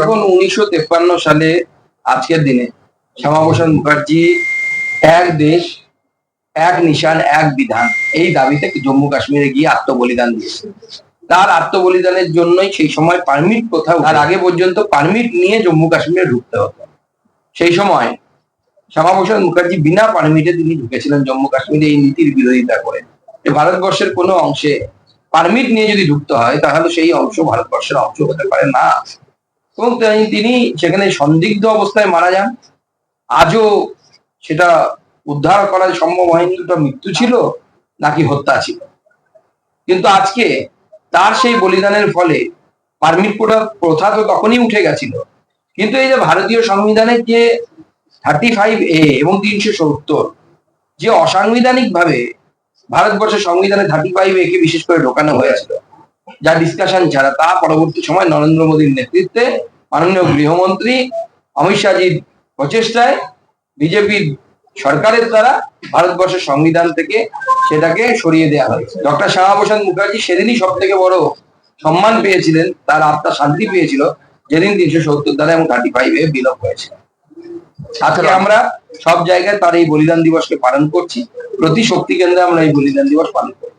এখন উনিশশো তেপ্পান্ন সালে আজকের দিনে শ্যামাপ্রসাদ মুখার্জি, এক দেশ, এক নিশান, এক বিধান, এই দাবিতে জম্মু কাশ্মীরে গিয়ে আত্মবলিদান দিয়েছে। তার আত্মবলিদানের জন্যই সেই সময় পারমিট কোথাও তার আগে পর্যন্ত পারমিট নিয়ে জম্মু কাশ্মীরে ঢুকতে হতো। সেই সময় শ্যামাপ্রসাদ মুখার্জি বিনা পারমিটে তিনি ঢুকেছিলেন জম্মু কাশ্মীরে, এই নীতির বিরোধিতা করে। ভারতবর্ষের কোনো অংশে পারমিট নিয়ে যদি ঢুকতে হয়, তাহলে সেই অংশ ভারতবর্ষের অংশ হতে পারে না। এবং তিনি- সেখানে সন্দিগ্ধ অবস্থায় মারা যান। আজও সেটা উদ্ধার করা সম্ভব হয়নি, ওটা মৃত্যু ছিল নাকি হত্যা ছিল। কিন্তু আজকে তার সেই বলিদানের ফলে পারমিট প্রথা তো তখনই উঠে গেছিল। কিন্তু এই যে ভারতীয় সংবিধানের যে থার্টি ফাইভ এ এবং তিনশো সত্তর, যে অসাংবিধানিক ভাবে ভারতবর্ষের সংবিধানে থার্টি ফাইভ এ কে বিশেষ করে ঢোকানো হয়েছিল, যা ডিসকাশন ছাড়া তা পরবর্তী সময় নরেন্দ্র মোদীর নেতৃত্বে মাননীয় গৃহমন্ত্রী অমিত শাহজির প্রচেষ্টায় বিজেপির সরকারের দ্বারা ভারতবর্ষের সংবিধান থেকে সেটাকে সরিয়ে দেওয়া হয়েছে। ডক্টর শ্যামাপ্রসাদ মুখার্জি সেদিনই সব থেকে বড় সম্মান পেয়েছিলেন তার আত্মা শান্তি পেয়েছিল যেদিন তিনশো সত্তর দ্বারা এবং থার্টি ফাইভ এ বিলোপ হয়েছে। আজকে আমরা সব জায়গায় তার এই বলিদান দিবসকে পালন করছি। প্রতি শক্তি কেন্দ্রে আমরা এই বলিদান দিবস পালন করি।